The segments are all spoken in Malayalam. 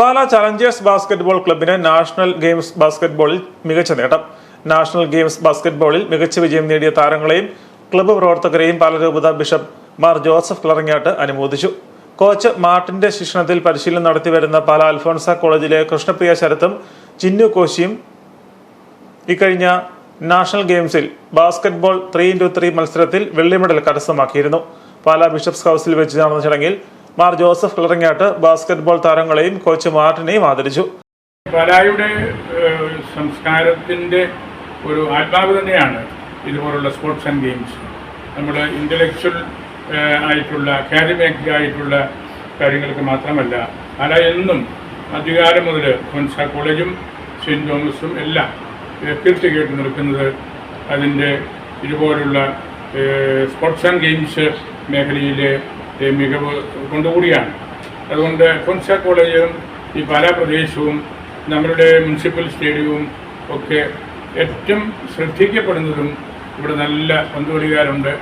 പാലാ ചലഞ്ചേഴ്സ് ബാസ്കറ്റ്ബോൾ ക്ലബിന് നാഷണൽ ഗെയിംസ് ബാസ്കറ്റ്ബോളിൽ മികച്ച നേട്ടം. നാഷണൽ ഗെയിംസ് ബാസ്കറ്റ്ബോളിൽ മികച്ച വിജയം നേടിയ താരങ്ങളെയും ക്ലബ്ബ് പ്രവർത്തകരെയും പാലരൂപത ബിഷപ്പ് മാർ ജോസഫ് ക്ലറങ്ങാട്ട് അനുമോദിച്ചു. കോച്ച് മാർട്ടിന്റെ ശിക്ഷണത്തിൽ പരിശീലനം നടത്തിവരുന്ന പാല അൽഫോൺസ കോളേജിലെ കൃഷ്ണപ്രിയ ശരത്തും ചിന്നു കോശിയും ഇക്കഴിഞ്ഞ നാഷണൽ ഗെയിംസിൽ ബാസ്കറ്റ്ബോൾ ത്രീ ഇന്റു ത്രീ മത്സരത്തിൽ വെള്ളി മെഡൽ കരസ്ഥമാക്കിയിരുന്നു. പാല ബിഷപ്സ് ഹൗസിൽ വെച്ച് നടന്ന ചടങ്ങിൽ മാർ ജോസഫ് കിളറങ്ങാട്ട് ബാസ്കറ്റ്ബോൾ താരങ്ങളെയും കോച്ച് മാർട്ടിനെയും ആദരിച്ചു. പാലായുടെ ഏഹ്, സംസ്കാരത്തിന്റെ ഒരു ആത്മാവ് തന്നെയാണ് ഇതുപോലുള്ള സ്പോർട്സ് ആൻഡ് ഗെയിംസ്. നമ്മൾ ഇന്റലക്ച്വൽ ആയിട്ടുള്ള അക്കാദമിക് ആയിട്ടുള്ള കാര്യങ്ങൾക്ക് മാത്രമല്ല പാല എന്നും അധികാരം മുതൽ കൊൻസ കോളേജും സെന്റ് തോമസും എല്ലാം എത്തിച്ച് കേട്ട് നിൽക്കുന്നത് അതിന്റെ ഇതുപോലുള്ള സ്പോർട്സ് ആൻഡ് ഗെയിംസ് മേഖലയിലെ മികവ് കൊണ്ടുകൂടിയാണ്. അതുകൊണ്ട് കൊൻസ കോളേജും ഈ പാലാ പ്രദേശവും നമ്മളുടെ മുനിസിപ്പൽ സ്റ്റേഡിയവും ഒക്കെ ഏറ്റവും ശ്രദ്ധിക്കപ്പെടുന്നതും ഇവിടെ നല്ല പന്തുകളിക്കാരുണ്ട്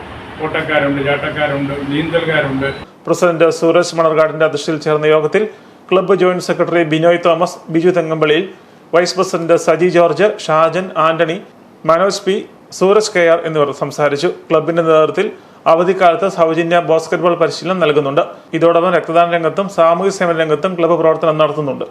ഓട്ടക്കാരുണ്ട് ചാട്ടക്കാരുണ്ട് നീന്തൽക്കാരുണ്ട്. പ്രസിഡന്റ് സൂരജ് മണർകാടിന്റെ അധ്യക്ഷതയിൽ ചേർന്ന യോഗത്തിൽ club joint secretary Binoy Thomas Biju തെങ്ങമ്പള്ളിയിൽ vice president Saji George Shajan Antony Manoj P Sooraj K R എന്നിവർ സംസാരിച്ചു. ക്ലബിന്റെ നേതൃത്വത്തിൽ അവധിക്കാലത്ത് സൗജന്യ ബാസ്കറ്റ്ബോൾ പരിശീലനം നൽകുന്നുണ്ട്. ഇതോടൊപ്പം രക്തദാന രംഗത്തും സാമൂഹ്യ സേവന രംഗത്തും ക്ലബ്ബ് പ്രവർത്തനം നടത്തുന്നുണ്ട്.